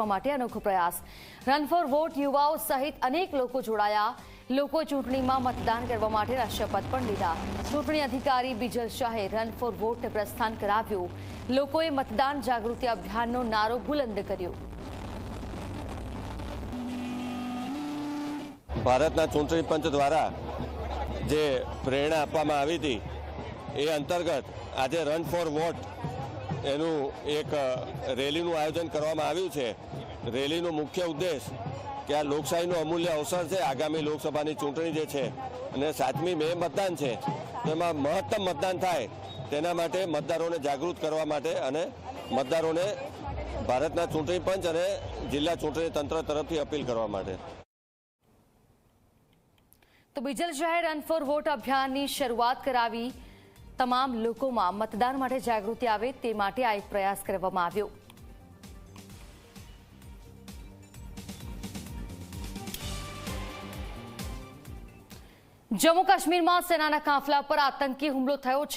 કરવા માટે અનોખો પ્રયાસ. રન ફોર વોટ યુવાઓ સહિત અનેક લોકો જોડાયા. લોકો ચૂંટણીમાં મતદાન કરવા માટેના શપથ પણ લીધા. ચૂંટણી અધિકારી બિજલ શાહે રન ફોર વોટને પ્રસ્થાન કરાવ્યું. લોકોએ મતદાન જાગૃતિ અભિયાનનો નારો બુલંદ કર્યો. ભારતના ચૂંટણી પંચ દ્વારા જે પ્રેરણા આપવામાં આવી હતી, એ અંતર્ગત આજે રન ફોર વોટ એનું એક રેલીનું આયોજન કરવામાં આવ્યું છે. રેલીનો મુખ્ય ઉદ્દેશ કે આ લોકશાહીનો અમૂલ્ય અવસર છે. આગામી લોકસભાની ચૂંટણી જે છે અને સાતમી મે મતદાન છે, તેમાં મહત્તમ મતદાન થાય તેના માટે મતદારોને જાગૃત કરવા માટે અને મતદારોને ભારતના ચૂંટણી પંચ અને જિલ્લા ચૂંટણી તંત્ર તરફથી અપીલ કરવા માટે. તો બિજલ શાહે રન ફોર વોટ અભિયાનની શરૂઆત કરાવી તમામ લોકોમાં મતદાન માટે જાગૃતિ આવે તે માટે આ એક પ્રયાસ કરવામાં આવ્યો. જમ્મુ કાશ્મીરમાં સેનાના કાફલા પર આતંકી હુમલો થયો છે.